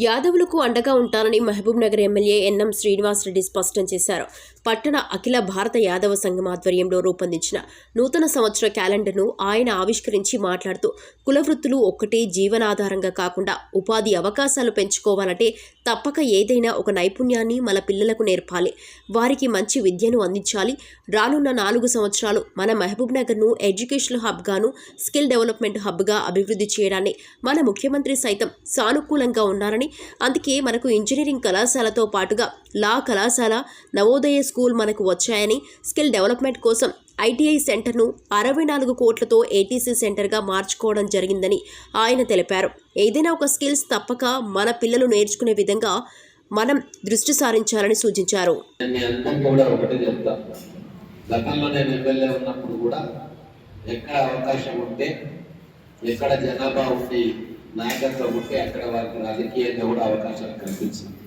యాదవులకు అండగా ఉంటానని Mahbubnagar MLA NM Srinivasa Reddy స్పష్టం చేశారు. పట్టణ అఖిల భారత యాదవ సంఘం ఆధ్వర్యంలో రూపొందించిన నూతన సంవత్సర క్యాలెండర్ను ఆయన ఆవిష్కరించి మాట్లాడుతూ కులవృత్తులు ఒక్కటే జీవనాధారంగా కాకుండా ఉపాధి అవకాశాలు పెంచుకోవాలంటే తప్పక ఏదైనా ఒక నైపుణ్యాన్ని మన పిల్లలకు నేర్పాలి. వారికి మంచి విద్యను అందించాలి. రానున్న నాలుగు సంవత్సరాలు మన మహబూబ్ నగర్ను ఎడ్యుకేషనల్ హబ్గాను స్కిల్ డెవలప్మెంట్ హబ్గా అభివృద్ధి చేయడాన్ని మన ముఖ్యమంత్రి సైతం సానుకూలంగా ఉన్నారని అందుకే మనకు ఇంజనీరింగ్ కళాశాలతో పాటుగా లా కళాశాల నవోదయ స్కూల్ మనకు వచ్చాయని స్కిల్ డెవలప్మెంట్ కోసం ఐటీఐ సెంటర్ను అరవై నాలుగు కోట్లతో ఏటీసీ సెంటర్గా మార్చుకోవడం జరిగిందని ఆయన తెలిపారు. ఏదైనా ఒక స్కిల్స్ తప్పక మన పిల్లలు నేర్చుకునే విధంగా మనం దృష్టి సారించాలని సూచించారు. గతంలో నేను ఎమ్మెల్యే ఉన్నప్పుడు కూడా ఎక్కడ అవకాశం ఉంటే ఎక్కడ జనాభా ఉండి నాయకత్వం ఉంటే అక్కడ వారికి రాజకీయంగా కూడా అవకాశాలు కల్పించింది.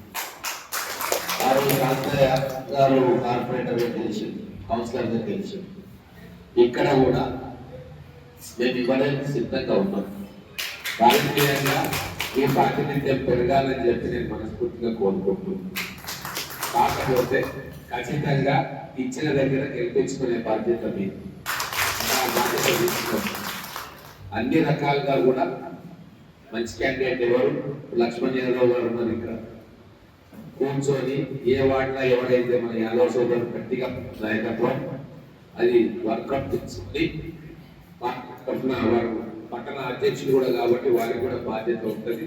ఆ రోజు రాజయ్య గారు కార్పొరేటర్గా గెలిచింది ఇక్కడ కూడా మేము ఇవ్వడానికి సిద్ధంగా ఉన్నాం. రాజకీయంగా ఈ ప్రాతినిధ్యం పెరగాలని చెప్పి నేను మనస్ఫూర్తిగా కోరుకుంటున్నాను. కాకపోతే ఖచ్చితంగా ఇచ్చిన దగ్గర గెలిపించుకునే బాధ్యత మీరు అన్ని రకాలుగా కూడా మంచి క్యాండిడేట్ ఎవరు? లక్ష్మణ్ యాదవ్ గారు ఉన్నారు ఇక్కడ. కూర్చొని ఏ వాటిలో ఎవరైతే మన యాదవ్ సోదరు గట్టిగా నాయకత్వం అది వర్కౌట్ తెచ్చుకుని పట్టణ వారు పట్టణ అధ్యక్షులు కూడా కాబట్టి వారికి కూడా బాధ్యత ఉంటుంది.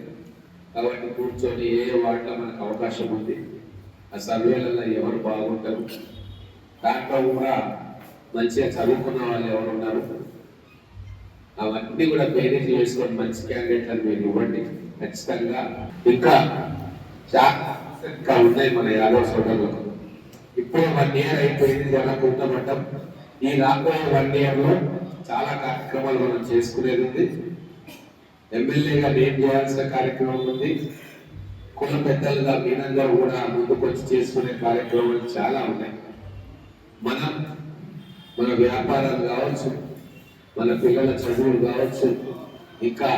కాబట్టి కూర్చొని ఏ వాటిలో మనకు అవకాశం ఉంది ఆ సర్వేలలో ఎవరు బాగుంటారు దాంట్లో కూడా మంచిగా చదువుకున్న వాళ్ళు ఎవరు ఉన్నారు అవన్నీ కూడా మేనేజ్ చేసుకొని మంచి క్యాండిడేట్ అని మీరు ఇవ్వండి. ఖచ్చితంగా ఇంకా చాలా ఇంకా ఉన్నాయి మన యాదవ్ సోదరులకు ఇప్పుడే వన్ ఇయర్ అయిపోయింది జనకుంట మఠం ఈ రాబోయే వన్ ఇయర్లో చాలా కార్యక్రమాలు మనం చేసుకునేది ఉంది. ఎమ్మెల్యేగా నేను చేయాల్సిన కార్యక్రమం ఉంది. కుల పెద్దలుగా మీనందరూ కూడా ముందుకొచ్చి చేసుకునే కార్యక్రమాలు చాలా ఉన్నాయి. మనం మన వ్యాపారాలు కావచ్చు మన పిల్లల చదువులు కావచ్చు ఇంకా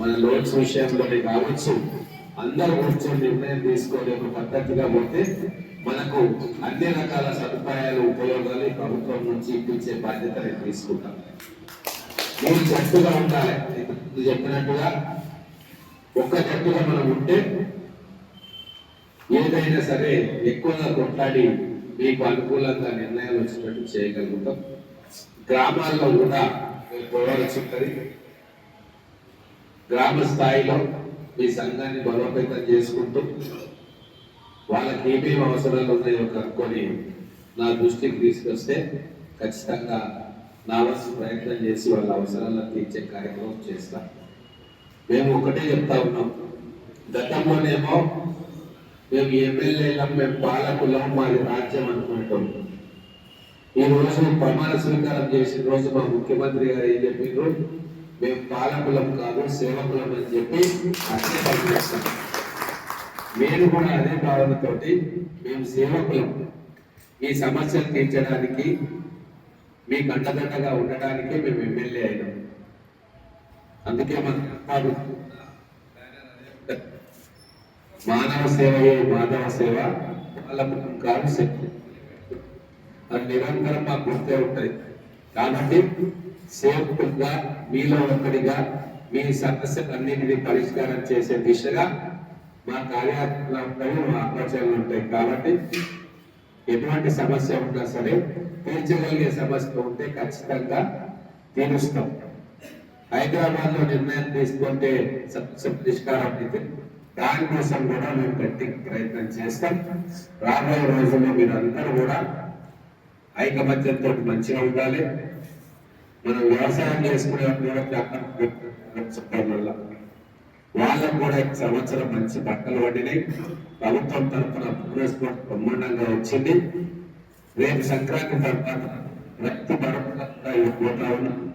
మన లోన్స్ విషయంలోనే కావచ్చు అందరూ కూర్చొని నిర్ణయం తీసుకొని ఒక పద్ధతిగా పోతే మనకు అన్ని రకాల సదుపాయాలు ఉపయోగాలు ప్రభుత్వం నుంచి ఇప్పించే బాధ్యత నేను తీసుకుంటాం మీరు జట్టుగా ఉండాలి. చెప్పినట్టుగా ఒక్క జట్టుగా మనం ఉంటే ఏదైనా సరే ఎక్కువగా కొట్లాడి మీకు అనుకూలంగా నిర్ణయాలు వచ్చినట్టు చేయగలుగుతాం. గ్రామాల్లో కూడా పోవాల్సి ఉంటుంది గ్రామ స్థాయిలో మీ సంఘాన్ని బలోపేతం చేసుకుంటూ వాళ్ళకి ఏమేమి అవసరాలు ఉన్నాయో కనుక్కొని నా దృష్టికి తీసుకొస్తే ఖచ్చితంగా నా వంతు ప్రయత్నం చేసి వాళ్ళ అవసరాలను తీర్చే కార్యక్రమం చేస్తాం. మేము ఒకటే చెప్తా ఉన్నాం. గతంలోనేమో మేము ఎమ్మెల్యేలం మేము పాలకులం మాది రాజ్యం అనుకుంటాం. ఈ రోజు ప్రమాణ స్వీకారం చేసిన రోజు మా ముఖ్యమంత్రి గారు ఏం చెప్పిండ్రు మేము పాలకులం కాదు సేవకులం అని చెప్పి అదే పనిచేస్తాం మేము కూడా అదే భావనతోటి మేము సేవకులం. ఈ సమస్యలు తీర్చడానికి మీకు అండదండగా ఉండడానికి మేము ఎమ్మెల్యే అయినాం. అందుకే మన మానవ సేవయే మాధవ సేవ వాళ్ళ కాదు శక్తి అది నిరంతరం మాకు గుర్తే ఉంటుంది కాబట్టి సేవకులుగా మీలో ఒకటిగా మీ సమస్యలన్నింటినీ పరిష్కారం చేసే దిశగా మా కార్యాలయాలు మా ఆలోచనలు ఉంటాయి. కాబట్టి ఎటువంటి సమస్య ఉన్నా సరే తీర్చగలిగే సమస్య ఉంటే ఖచ్చితంగా తీరుస్తాం. హైదరాబాద్లో నిర్ణయం తీసుకుంటే సమస్య పరిష్కారం అయితే దానికోసం కూడా మేము గట్టి ప్రయత్నం చేస్తాం. రాబోయే రోజుల్లో మీరు అందరూ కూడా ఐకమత్యంతో మంచిగా ఉండాలి. మనం వ్యవసాయం చేసుకునే వల్ల వాళ్ళకు కూడా ఈ సంవత్సరం మంచి బట్టలు పడినాయి. ప్రభుత్వం తరఫున పురస్కారం బ్రహ్మాండంగా వచ్చింది. రేపు సంక్రాంతి తర్వాత రైతు భరోసా పోతా ఉన్నాం